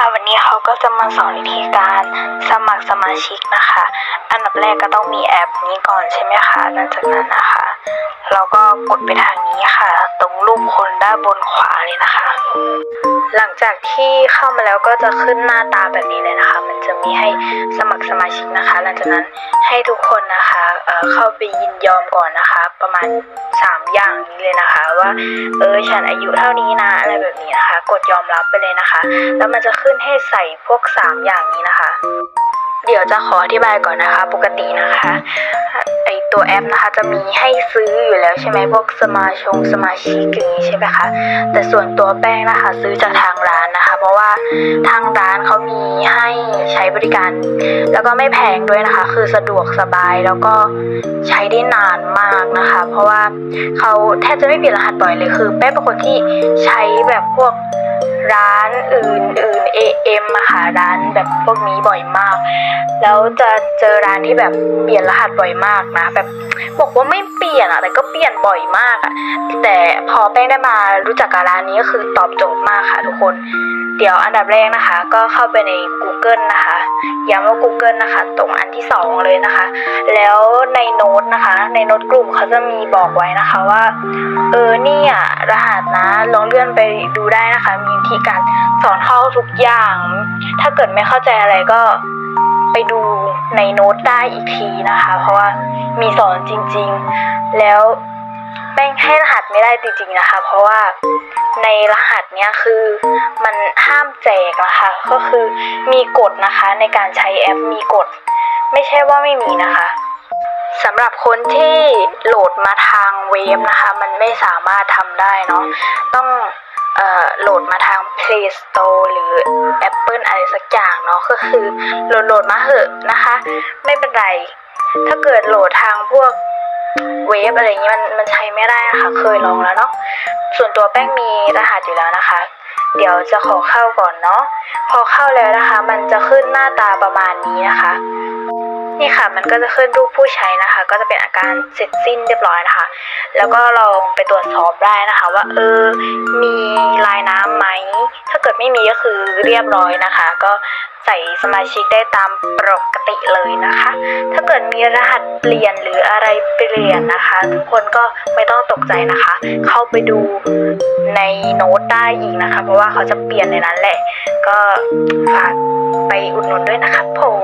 ค่ะวันนี้เขาก็จะมาสอนวิธีการสมัครสมาชิกนะคะ อันดับแรกก็ต้องมีแอปนี้ก่อนใช่ไหมคะหลังจากนั้นนะคะ เราก็กดไปทางนี้ค่ะต รูปคนด้านบนขวาเลยนะคะ หลังจากที่เข้ามาแล้วก็จะขึ้นหน้าตาแบบนี้เลยนะคะ มันจะมีให้สมัครสมาชิกนะคะ หลังจากนั้นให้ทุกคนนะคะเเข้าไปยินยอมก่อนนะคะ ประมาณ 3 อย่างนี้เลยนะคะ ว่าเออฉันอายุเท่านี้นะอะไรแบบนี้นะคะ กดยอมรับไปเลยนะคะ แล้วมันจะขึ้นให้ใส่พวก 3 อย่างนี้นะคะ เดี๋ยวจะขออธิบายก่อนนะคะ ปกตินะคะไอตัวแอปนะคะจะมีให้ซื้ออยู่แล้วใช่ไหมพวกสมาชงสมาชิกอย่างนี้ใช่ไหมคะแต่ส่วนตัวแป้งนะคะซื้อจากทางร้านนะคะ เพราะว่าทางร้านเขามีให้ใช้บริการ แล้วก็ไม่แพงด้วยนะคะ คือสะดวกสบายแล้วก็ใช้ได้นานมากนะคะ เพราะว่าเขาแทบจะไม่เปลี่ยนรหัสบ่อยเลยคือแป้งเป็นคนที่ใช้แบบพวกร้านอื่นๆ AM อะค่ะร้านแบบพวกนี้บ่อยมาก แล้วจะเจอร้านที่แบบเปลี่ยนรหัสบ่อยมากนะ แบบบอกว่าไม่เปลี่ยนอะแต่ก็เปลี่ยนบ่อยมากอะแต่พอแป้งได้มารู้จักกับร้านนี้ก็คือตอบโจทย์มากค่ะทุกคน เดี๋ยวอันดับแรกนะคะ ก็เข้าไปใน Google นะคะย้ำว่า Google นะคะ ตรงอันที่สองเลยนะคะ แล้วในโน้ตนะคะ ในโน้ตกลุ่มเขาจะมีบอกไว้นะคะว่า เออนี่อะร หัสนะ ลองเลื่อนไปดูได้นะคะ มีวิธีการสอนเข้าทุกอย่าง ถ้าเกิดไม่เข้าใจอะไรก็ไปดูในโน้ตได้อีกทีนะคะ เพราะว่ามีสอนจริง ๆ แล้วแป้งให้รหัสไม่ได้จริงๆนะคะ เพราะว่าในรหัสเนี้ยคือมันห้ามแจกนะคะ ก็คือมีกฎนะคะในการใช้แอปมีกฎ ไม่ใช่ว่าไม่มีนะคะ สำหรับคนที่โหลดมาทางเว็บนะคะ มันไม่สามารถทำได้เนาะต้องเอ่อโหลดมาทาง Play Store หรือ Apple อะไรสักอย่างเนาะก็คือโหลดโหลดมาเหอะนะคะ ไม่เป็นไร ถ้าเกิดโหลดทางพวกเว็บอะไรอย่างนี้มันมันใช้ไม่ได้นะคะ เคยลองแล้วเนาะส่วนตัวแป้งมีรหัสอยู่แล้วนะคะ เดี๋ยวจะขอเข้าก่อนเนาะพอเข้าแล้วนะคะ มันจะขึ้นหน้าตาประมาณนี้นะคะ นี่ค่ะ มันก็จะขึ้นรูปผู้ใช้นะคะ ก็จะเป็นอาการเสร็จสิ้นเรียบร้อยนะคะ แล้วก็ลองไปตรวจสอบได้นะคะ ว่าเออ มีลายน้ำไหม ถ้าเกิดไม่มีก็คือเรียบร้อยนะคะ ก็ใส่สมาชิกได้ตามปกติเลยนะคะ ถ้าเกิดมีรหัสเปลี่ยนหรืออะไรเปลี่ยนนะคะ ทุกคนก็ไม่ต้องตกใจนะคะ เข้าไปดูในโน้ตได้อีกนะคะ เพราะว่าเขาจะเปลี่ยนในนั้นแหละ ก็ฝากไปอุดหนุนด้วยนะคะผม